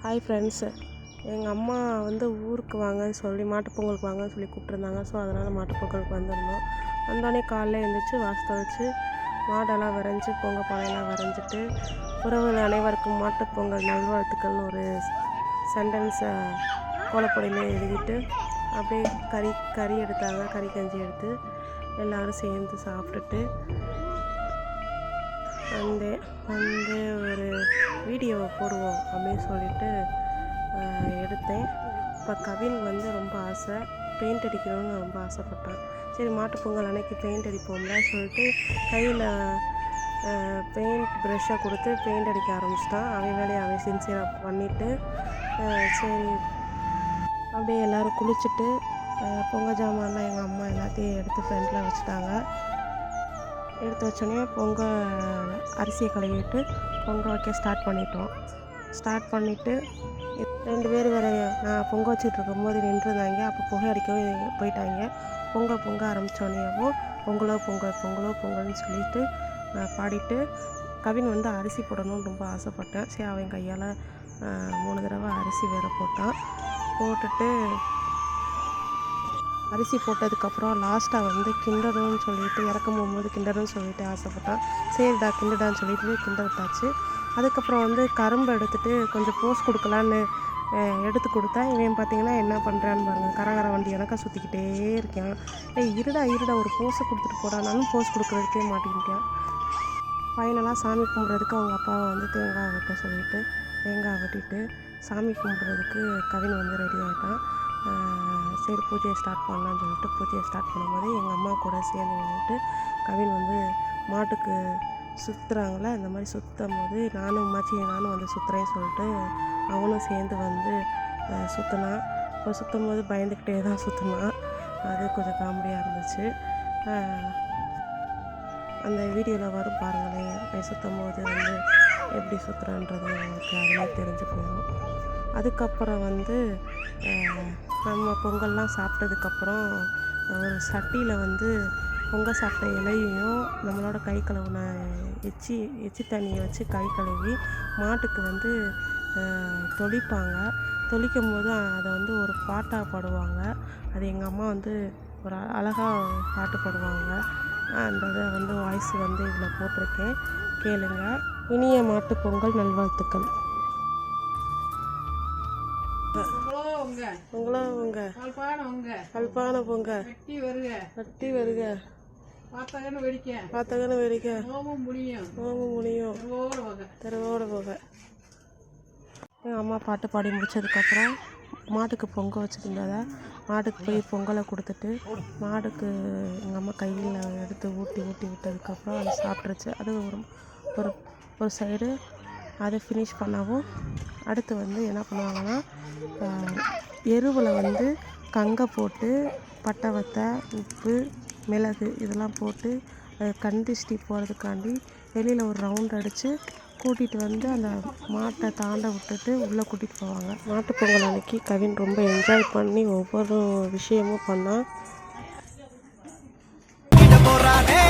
Hi friends எங்கள் அம்மா வந்து ஊருக்கு வாங்கன்னு சொல்லி மாட்டுப்பொங்கலுக்கு வாங்கன்னு சொல்லி கூப்பிட்ருந்தாங்க ஸோ அதனால் மாட்டுப் பொங்கலுக்கு வந்திருந்தோம். வந்தோடனே காலைல எழுந்திரிச்சு வாச வச்சு மாடெல்லாம் வரைஞ்சி பொங்கல் பானையெல்லாம் வரைஞ்சிட்டு உறவுகள் அனைவருக்கும் மாட்டுப்பொங்கல் நல்வாழ்த்துக்கள்னு ஒரு சென்டென்ஸை கோலப்பொடியில எழுதிட்டு அப்படியே கறி கறி எடுத்தாங்க. கறி கஞ்சி எடுத்து எல்லோரும் சேர்ந்து சாப்பிட்டுட்டு வந்து வந்து ஒரு வீடியோவை போடுவோம் அப்படின்னு சொல்லிட்டு எடுத்தேன். இப்போ கவின் வந்து ரொம்ப ஆசை. பெயிண்ட் அடிக்கணும்னு ரொம்ப ஆசைப்பட்டான். சரி மாட்டு பொங்கல் அன்னைக்கு பெயிண்ட் அடிப்போம்ல சொல்லிட்டு கையில் பெயிண்ட் ப்ரெஷ்ஷை கொடுத்து பெயிண்ட் அடிக்க ஆரம்பிச்சிட்டான். அவன் வேலையை அவன் சின்சியராக பண்ணிவிட்டு சரி. அப்படியே எல்லோரும் குளிச்சுட்டு பொங்கல் ஜாமான்லாம் எங்கள் அம்மா எல்லாத்தையும் எடுத்து ஃப்ரெண்டில் வச்சுட்டாங்க. எடுத்து வச்சோடனே பொங்கல் அரிசியை கழுவிட்டு பொங்கல் வைக்க ஸ்டார்ட் பண்ணிட்டோம். ஸ்டார்ட் பண்ணிவிட்டு ரெண்டு பேர் வேறு நான் பொங்கல் வச்சுட்டு இருக்கும்போது நின்றுருந்தாங்க. அப்போ புகை அடிக்கவும் போயிட்டாங்க. பொங்கல் பொங்க ஆரம்பித்தோடனேவும் பொங்கலோ பொங்கல் பொங்கலோ பொங்கல்னு சொல்லிட்டு நான் பாடிட்டு கவின் வந்து அரிசி போடணும்னு ரொம்ப ஆசைப்பட்டேன். சரி அவன் கையால் மூணு தடவை அரிசி வேற போட்டான். போட்டுட்டு அரிசி போட்டதுக்கப்புறம் லாஸ்ட்டாக வந்து கிண்டரும்னு சொல்லிட்டு இறக்கும் போகும்போது கிண்டரும்னு சொல்லிட்டு ஆசைப்பட்டான் சரிடா கிண்டடான்னு சொல்லிட்டு கிண்ட விட்டாச்சு. அதுக்கப்புறம் வந்து கரும்பு எடுத்துகிட்டு கொஞ்சம் போஸ் கொடுக்கலான்னு எடுத்து கொடுத்தா இவன் பார்த்தீங்கன்னா என்ன பண்ணுறான்னு பாருங்கள் கரகர வண்டி எனக்கா சுற்றிக்கிட்டே இருக்கான். ஏய் இருடா இருடா ஒரு போஸை கொடுத்துட்டு போடானாலும் போஸ் கொடுக்குறதுக்கே மாட்டேங்கிட்டேன் ஃபைனலாக சாமி கும்பிட்றதுக்கு அவங்க அப்பாவை வந்து தேங்காய் வெட்ட சொல்லிவிட்டு தேங்காய் வெட்டிட்டு சாமி கும்பிட்றதுக்கு கவின் வந்து ரெடி ஆகிட்டான் சரி பூஜையை ஸ்டார்ட் பண்ணலாம்னு சொல்லிட்டு பூஜையை ஸ்டார்ட் பண்ணும்போது எங்கள் அம்மா கூட சேர்ந்து வந்துட்டு கவின் வந்து மாட்டுக்கு சுற்றுறாங்களே அந்த மாதிரி சுற்றும் போது நானும் அம்மாச்சி நானும் வந்து சுற்றுறேன்னு சொல்லிட்டு அவனும் சேர்ந்து வந்து சுற்றினான் இப்போ சுற்றும் போது பயந்துக்கிட்டே தான் சுற்றினான் அது கொஞ்சம் காமெடியாக இருந்துச்சு. அந்த வீடியோவில் வரும் பாருங்களேன் அவன் சுற்றும் போது வந்து எப்படி சுற்றுறான்றது அவங்களுக்கு அதிலே தெரிஞ்சு போயிடும். அதுக்கப்புறம் வந்து நம்ம பொங்கல்லாம் சாப்பிட்டதுக்கப்புறம் ஒரு சட்டியில் வந்து பொங்கல் சாப்பிட்ட இலையையும் நம்மளோட கை கழுவுன எச்சி எச்சி தண்ணியை வச்சு கை கழுவி மாட்டுக்கு வந்து தொளிப்பாங்க. தொளிக்கும் போது அதை வந்து ஒரு பாட்டாக பாடுவாங்க. அது எங்கள் அம்மா வந்து ஒரு அழகாக பாட்டு பாடுவாங்க. அந்த இதை வந்து வாய்ஸ் வந்து இதில் போட்டிருக்கேன். கேளுங்க. இனிய மாட்டு பொங்கல் நல்வாழ்த்துக்கள். உங்களோ உங்க கல்பான பொங்க. வெட்டி வருக. பார்த்தகன்னு வெடிக்க. பார்த்தகன வெடிக்க. நோமும் முடியும். நோம்பு முடியும். தெருவோட போக. எங்கள் அம்மா பாட்டு பாடி முடிச்சதுக்கப்புறம் மாட்டுக்கு பொங்க வச்சுருந்ததை? மாட்டுக்கு போய் பொங்கலை கொடுத்துட்டு மாடுக்கு எங்கள் அம்மா கையில் எடுத்து ஊட்டி ஊட்டி விட்டதுக்கப்புறம் அது சாப்பிட்ருச்சு அது ஒரு ஒரு சைடு அதை ஃபினிஷ் பண்ணவும் அடுத்து வந்து என்ன பண்ணுவாங்கன்னா எருவில் வந்து கங்கை போட்டு பட்டை வத்தை உப்பு மிளகு இதெல்லாம் போட்டு அது கண் திருஷ்டி போகிறதுக்காண்டி வெளியில் ஒரு ரவுண்ட் அடித்து கூட்டிகிட்டு வந்து அந்த மாட்டை தாண்ட விட்டுட்டு உள்ளே கூட்டிகிட்டு போவாங்க. மாட்டுப் பொங்கல் அன்னைக்கு கவின் ரொம்ப என்ஜாய் பண்ணி ஒவ்வொரு விஷயமும் பண்ணான் போறானே